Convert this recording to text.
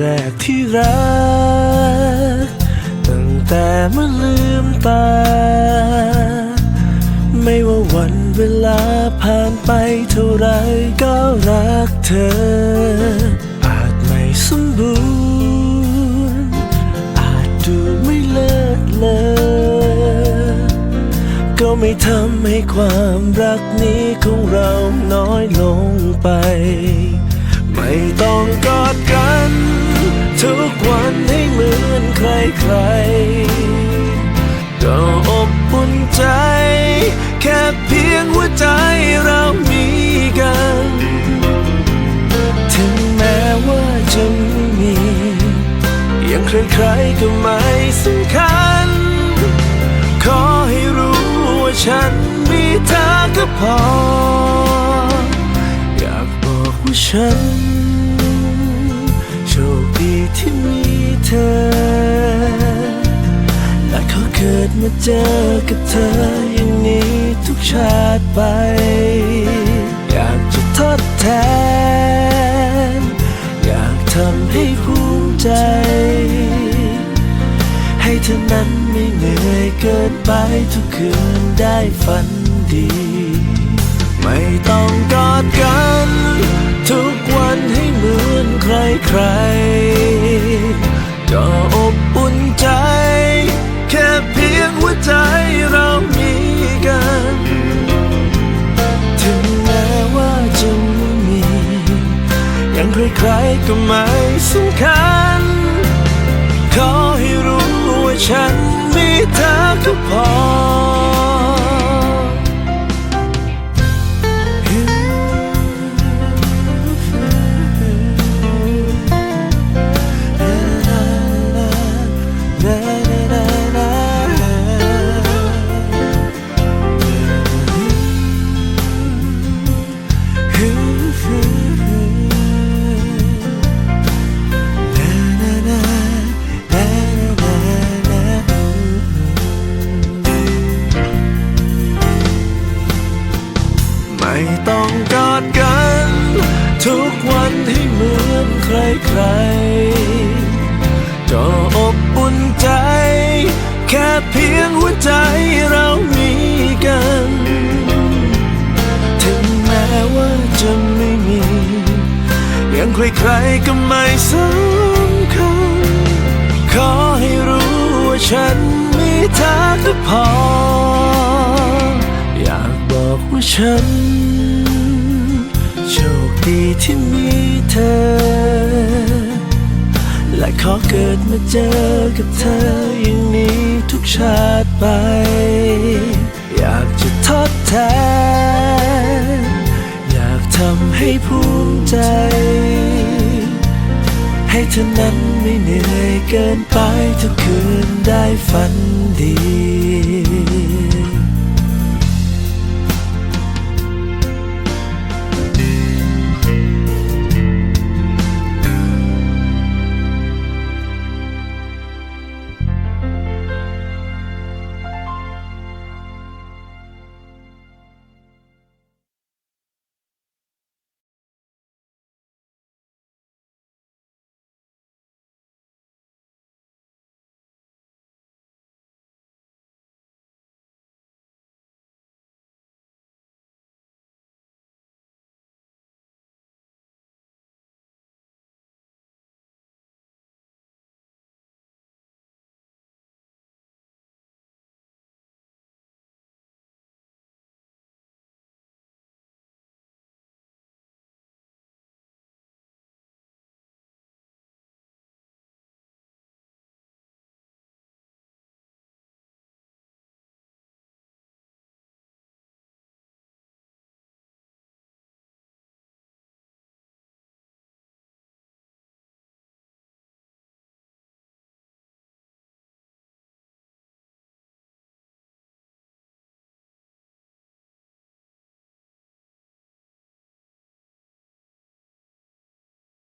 แรกที่รัก ตั้งแต่เมื่อลืมตา ไม่ว่าวันเวลาผ่านไปเท่าไรก็รักเธอ อาจไม่สมบูรณ์ อาจดูไม่เลิศเลอก็ไม่ทำให้ความรักนี้ของเราน้อยลงไป ไม่ต้องกอดกัน ใครๆก็อบอุ่นใจ แค่เพียงหัวใจเรามีกัน ถึงแม้ว่าจะไม่มีย่างใครๆก็ไม่สำคัญ ขอให้รู้ว่าฉันมีเธอก็พอ อยากบอกว่าฉันโชคดีที่มีเธอ กิดมาเจอกับเธออย่างนี้ทุกชาติไป อยากจะทดแทน อยากทำให้ภูมิใจ ให้เธอนั้นไม่เหนื่อยเกินไปทุกคืนได้ฝันดี ไม่ต้องกอดกัน อย่างใครๆก็ไม่ ทุกวันให้เหมือนใครๆก็อบอุ่นใจ แค่เพียงหัวใจเรามีกัน ถึงแม้ว่าจะไม่มี อย่างใครๆก็ไม่สำคัญขอให้รู้ว่าฉันมีเธอก็พอ อยากบอกว่าฉัน ดีที่มีเธอ และขอเกิดมาเจอกับเธออย่างนี้ทุกชาติไป อยากจะทดแทน อยากทำให้ภูมิใจ ให้เธอนั้นไม่เหนื่อยเกินไปทุกคืนได้ฝันดี